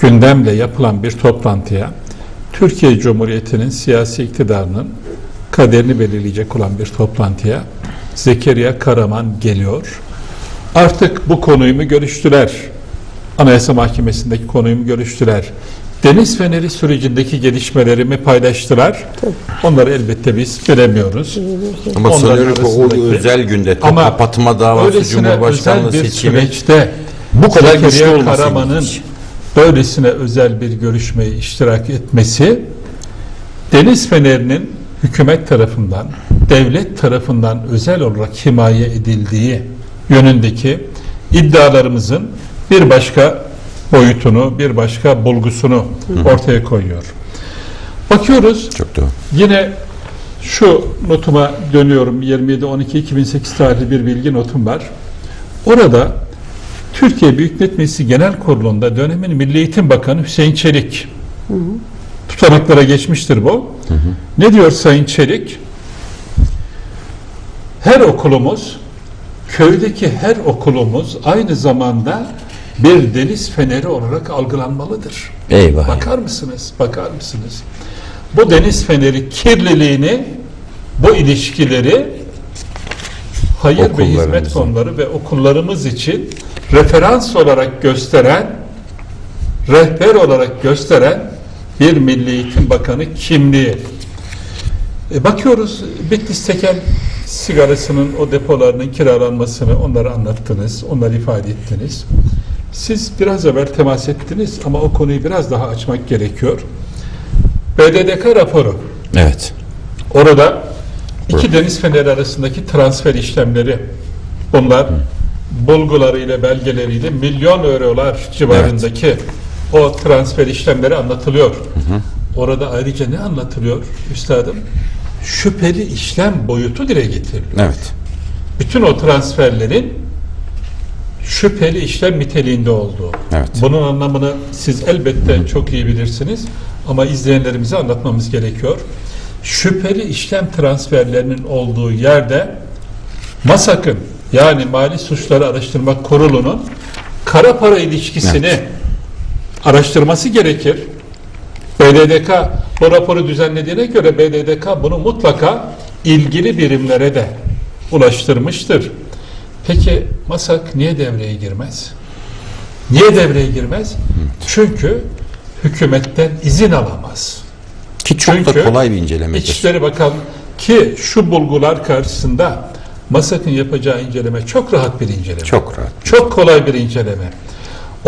gündemle yapılan bir toplantıya Türkiye Cumhuriyeti'nin siyasi iktidarının kaderini belirleyecek olan bir toplantıya Zekeriya Karaman geliyor. Artık bu konuyu mu görüştüler? Anayasa Mahkemesi'ndeki konuyu mu görüştüler? Deniz Feneri sürecindeki gelişmeleri mi paylaştılar? Onları elbette biz bilemiyoruz. Ama Onların sanıyorum o özel günde Ama kapatma davası, Cumhurbaşkanlığı özel bir seçimi süreçte bu kadar güçlü Zekeriya olması Karaman'ın ilginç. Böylesine özel bir görüşmeye iştirak etmesi Deniz Feneri'nin hükümet tarafından, devlet tarafından özel olarak himaye edildiği yönündeki iddialarımızın bir başka boyutunu, bir başka bulgusunu ortaya koyuyor. Bakıyoruz Çok doğru. Yine şu notuma dönüyorum. 27-12-2008 tarihli bir bilgi notum var. Orada Türkiye Büyük Millet Meclisi Genel Kurulu'nda dönemin Milli Eğitim Bakanı Hüseyin Çelik tutanaklara geçmiştir bu. Ne diyor Sayın Çelik? Her okulumuz, köydeki her okulumuz aynı zamanda bir deniz feneri olarak algılanmalıdır. Eyvah. Bakar mısınız? Bakar mısınız? Bu deniz feneri kirliliğini, bu ilişkileri hayır ve hizmet konuları ve okullarımız için referans olarak gösteren, rehber olarak gösteren bir Milli Eğitim Bakanı kimliği. E, bakıyoruz Bitlis Tekel sigarasının o depolarının kiralanmasını onları anlattınız, onları ifade ettiniz. Siz biraz evvel temas ettiniz ama o konuyu biraz daha açmak gerekiyor. BDDK raporu. Evet. Orada iki deniz feneri arasındaki transfer işlemleri bunlar bulgularıyla belgeleriyle milyon eurolar civarındaki o transfer işlemleri anlatılıyor. Orada ayrıca ne anlatılıyor üstadım? Şüpheli işlem boyutu dile getiriliyor. Evet. Bütün o transferlerin şüpheli işlem niteliğinde olduğu. Evet. Bunun anlamını siz elbette çok iyi bilirsiniz ama izleyenlerimize anlatmamız gerekiyor. Şüpheli işlem transferlerinin olduğu yerde MASAK'ın yani Mali Suçları Araştırma Kurulu'nun kara para ilişkisini araştırması gerekir. BDDK bu raporu düzenlediğine göre BDDK bunu mutlaka ilgili birimlere de ulaştırmıştır. Peki MASAK niye devreye girmez? Niye devreye girmez? Çünkü hükümetten izin alamaz. Ki çok Çünkü da kolay bir incelemedir. İçişleri Bakan ki şu bulgular karşısında MASAK'ın yapacağı inceleme çok rahat bir inceleme. Çok rahat. Çok kolay bir inceleme.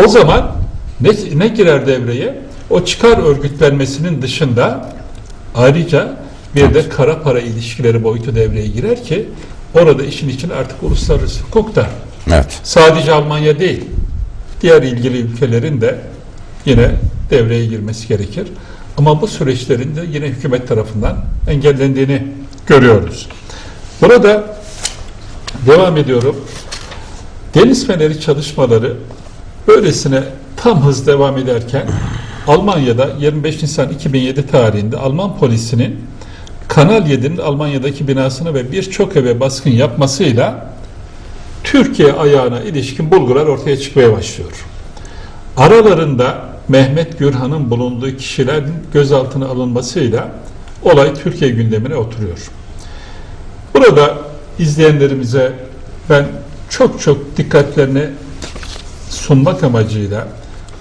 O zaman ne, ne girer devreye? O çıkar örgütlenmesinin dışında ayrıca bir de kara para ilişkileri boyutu devreye girer ki orada işin için artık uluslararası hukuk da Evet. sadece Almanya değil diğer ilgili ülkelerin de yine devreye girmesi gerekir. Ama bu süreçlerin de yine hükümet tarafından engellendiğini görüyoruz. Burada devam ediyorum. Deniz Feneri çalışmaları böylesine tam hız devam ederken Almanya'da 25 Nisan 2007 tarihinde Alman polisinin Kanal 7'nin Almanya'daki binasını ve birçok eve baskın yapmasıyla Türkiye ayağına ilişkin bulgular ortaya çıkmaya başlıyor. Aralarında Mehmet Gürhan'ın bulunduğu kişilerin gözaltına alınmasıyla olay Türkiye gündemine oturuyor. Burada izleyenlerimize ben çok çok dikkatlerini sunmak amacıyla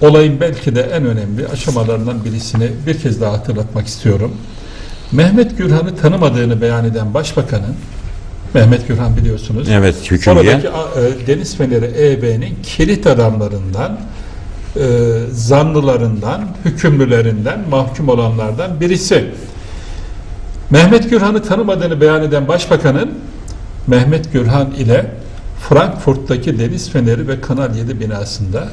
olayın belki de en önemli aşamalarından birisini bir kez daha hatırlatmak istiyorum. Mehmet Gürhan'ı tanımadığını beyan eden Başbakanın Mehmet Gürhan biliyorsunuz. Evet, hükümlüye. Oradaki e, Deniz Feneri EB'nin kilit adamlarından, e, zanlılarından, hükümlülerinden, mahkum olanlardan birisi. Mehmet Gürhan'ı tanımadığını beyan eden Başbakanın Mehmet Gürhan ile Frankfurt'taki Deniz Feneri ve Kanal 7 binasında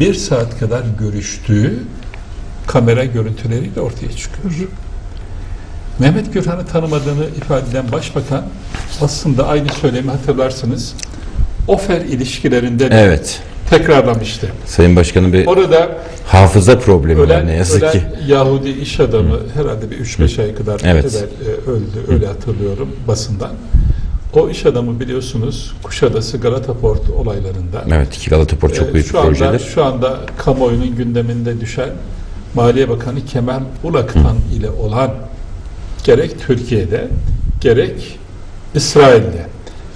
bir saat kadar görüştüğü kamera görüntüleriyle ortaya çıkıyor. Mehmet Gürhan'ı tanımadığını ifade eden Başbakan aslında aynı söylemi hatırlarsınız. Ofer ilişkilerinde de Evet. Tekrarlamıştı. Sayın Başkanım bir Orada hafıza problemi var ölen, ne yazık ölen ki. Yahudi iş adamı herhalde bir 3-5 ay kadar Evet. evvel e, öldü. Öyle hatırlıyorum basından. O iş adamı biliyorsunuz Kuşadası Galata Port olaylarında Evet, iki Galata Port çok büyük şu bir anda, projedir. Şu anda kamuoyunun gündeminde düşen Maliye Bakanı Kemal Ulak'tan ile olan gerek Türkiye'de gerek İsrail'de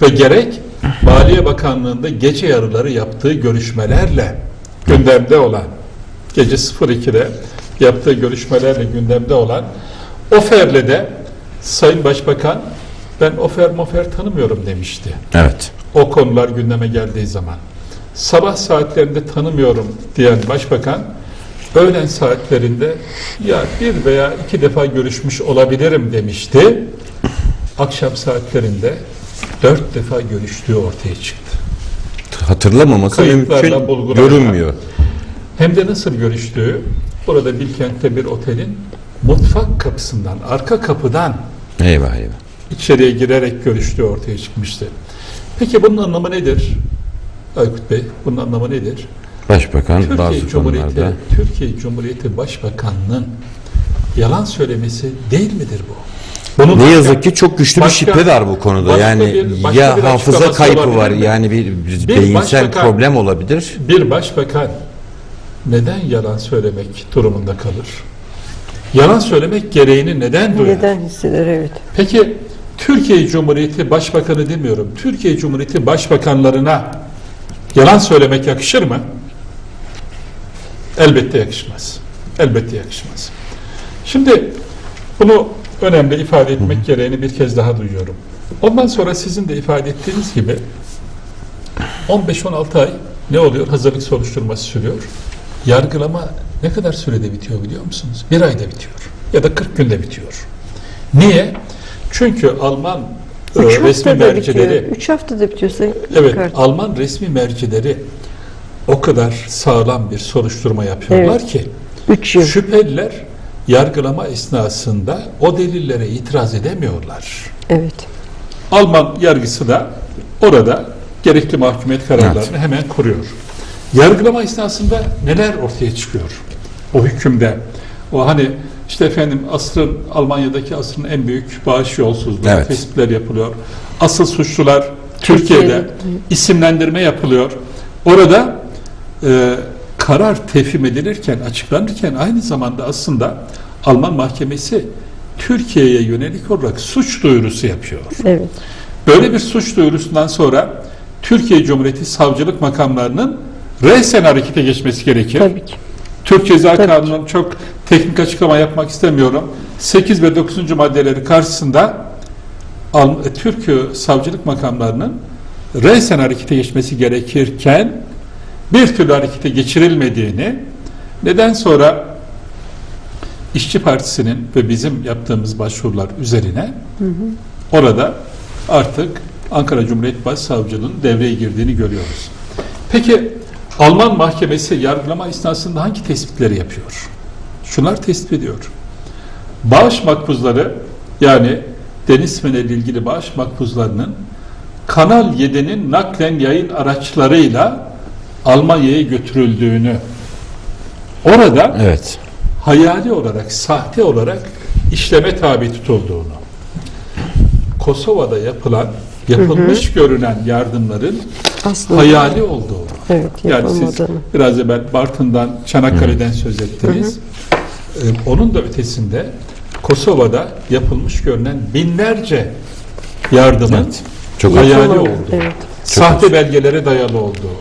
ve gerek Maliye Bakanlığı'nda gece yarıları yaptığı görüşmelerle gündemde olan gece 02'de yaptığı görüşmelerle gündemde olan Ofer'le de Sayın Başbakan ben Ofer Mofer tanımıyorum demişti Evet. o konular gündeme geldiği zaman. Sabah saatlerinde tanımıyorum diyen başbakan, öğlen saatlerinde ya bir veya iki defa görüşmüş olabilirim demişti. Akşam saatlerinde dört defa görüştüğü ortaya çıktı. Hatırlamaması mümkün görünmüyor. Hem de nasıl görüştüğü, burada Bilkent'te bir otelin mutfak kapısından, arka kapıdan Eyvah eyvah. içeriye girerek görüştüğü ortaya çıkmıştı. Peki bunun anlamı nedir? Aykut Bey, bunun anlamı nedir? Başbakan Türkiye bazı Cumhuriyeti, konularda Türkiye Cumhuriyeti Başbakanı'nın yalan söylemesi değil midir bu? Bunun ne başka- yazık ki çok güçlü bir şüphe var bu konuda. başka Yani bir- başka ya bir hafıza kaybı olabilir var mi? yani bir, bir Bir beyinsel başbakan- problem olabilir. bir başbakan neden yalan söylemek durumunda kalır? Yalan söylemek gereğini neden duyar? Neden hisseder evet. Peki Türkiye Cumhuriyeti Başbakanı demiyorum. Türkiye Cumhuriyeti Başbakanlarına yalan söylemek yakışır mı? Elbette yakışmaz. Elbette yakışmaz. Şimdi bunu önemli ifade etmek gereğini bir kez daha duyuyorum. Ondan sonra sizin de ifade ettiğiniz gibi 15-16 ay ne oluyor? Hazırlık soruşturması sürüyor. Yargılama ne kadar sürede bitiyor biliyor musunuz? Bir ayda bitiyor. Ya da 40 günde bitiyor. Niye? Çünkü Alman e, Üç resmi haftada bitiyor. mercileri Üç haftada bitiyor Sayın Evet, Kart. Alman resmi mercileri o kadar sağlam bir soruşturma yapıyorlar ki Üç yıl. şüpheliler yargılama esnasında o delillere itiraz edemiyorlar. Evet. Alman yargısı da orada gerekli mahkumiyet kararlarını hemen kuruyor. Yargılama esnasında neler ortaya çıkıyor? O hükümde. O hani işte efendim asrın Almanya'daki asrın en büyük bağış yolsuzluğu Evet. tespitler yapılıyor. Asıl suçlular Türkiye'de Türkiye'de. isimlendirme yapılıyor. Orada e, karar tefhim edilirken, açıklanırken aynı zamanda aslında Alman mahkemesi Türkiye'ye yönelik olarak suç duyurusu yapıyor. Evet. Böyle bir suç duyurusundan sonra Türkiye Cumhuriyeti savcılık makamlarının resen harekete geçmesi gerekir. Tabii ki. Türk Ceza Tabii. Kanunu'nun çok teknik açıklama yapmak istemiyorum. 8 ve 9. maddeleri karşısında Türk savcılık makamlarının resen harekete geçmesi gerekirken bir türlü harekete geçirilmediğini neden sonra İşçi Partisi'nin ve bizim yaptığımız başvurular üzerine orada artık Ankara Cumhuriyet Başsavcılığı'nın devreye girdiğini görüyoruz. Peki Alman mahkemesi yargılama esnasında hangi tespitleri yapıyor? Şunlar tespit ediyor. Bağış makbuzları yani deniz feneri ilgili bağış makbuzlarının Kanal 7'nin naklen yayın araçlarıyla Almanya'ya götürüldüğünü orada Evet. hayali olarak, sahte olarak işleme tabi tutulduğunu, Kosova'da yapılan, yapılmış görünen yardımların Aslında. hayali olduğunu. Evet Yani siz biraz evvel Bartın'dan, Çanakkale'den söz ettiniz. Ee, onun da ötesinde Kosova'da yapılmış görünen binlerce yardımın Evet. Çok hayali olduğu Evet. sahte belgelere dayalı olduğu,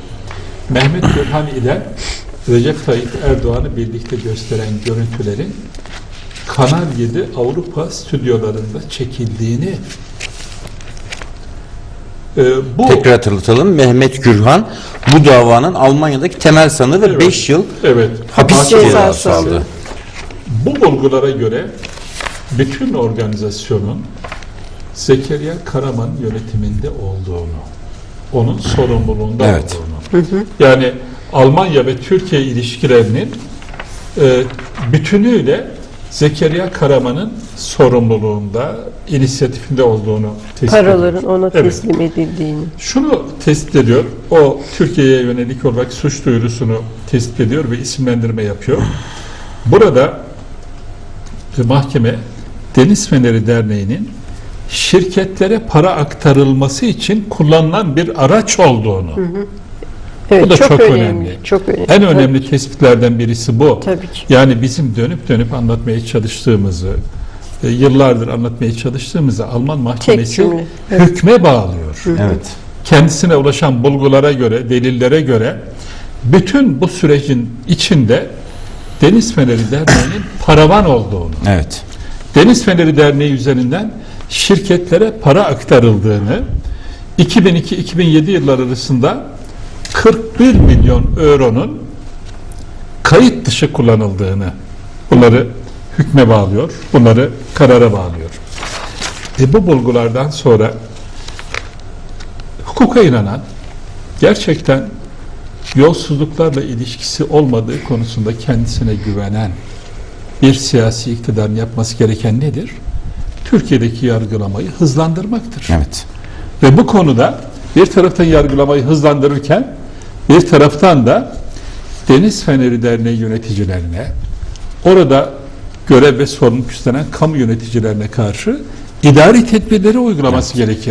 Mehmet Gürhan ile Recep Tayyip Erdoğan'ı birlikte gösteren görüntülerin Kanal 7 Avrupa stüdyolarında çekildiğini e, bu Tekrar hatırlatalım. Mehmet Gürhan bu davanın Almanya'daki temel sanığı ve Evet. 5 yıl evet hapis cezası aldı. Bu bulgulara göre bütün organizasyonun Zekeriya Karaman yönetiminde olduğunu, onun sorumluluğunda Evet. olduğunu. Yani Almanya ve Türkiye ilişkilerinin e, bütünüyle Zekeriya Karaman'ın sorumluluğunda, inisiyatifinde olduğunu tespit Paraların ediyor. ona Evet. teslim edildiğini. Şunu tespit ediyor, o Türkiye'ye yönelik olarak suç duyurusunu tespit ediyor ve isimlendirme yapıyor. Burada mahkeme Deniz Feneri Derneği'nin şirketlere para aktarılması için kullanılan bir araç olduğunu. Evet, Bu da çok, çok önemli. önemli. Çok önemli. En önemli tespitlerden birisi bu. Tabii ki. Yani bizim dönüp dönüp anlatmaya çalıştığımızı, e, yıllardır anlatmaya çalıştığımızı Alman mahkemesi evet. hükme bağlıyor. Evet. Kendisine ulaşan bulgulara göre, delillere göre bütün bu sürecin içinde Deniz Feneri Derneği'nin paravan olduğunu, Evet. Deniz Feneri Derneği üzerinden şirketlere para aktarıldığını 2002-2007 yılları arasında 41 milyon euronun kayıt dışı kullanıldığını bunları hükme bağlıyor, bunları karara bağlıyor. E bu bulgulardan sonra hukuka inanan, gerçekten yolsuzluklarla ilişkisi olmadığı konusunda kendisine güvenen bir siyasi iktidarın yapması gereken nedir? Türkiye'deki yargılamayı hızlandırmaktır. Evet. Ve bu konuda bir taraftan yargılamayı hızlandırırken bir taraftan da Deniz Feneri Derneği yöneticilerine, orada görev ve sorumluluk üstlenen kamu yöneticilerine karşı idari tedbirleri uygulaması gerekir.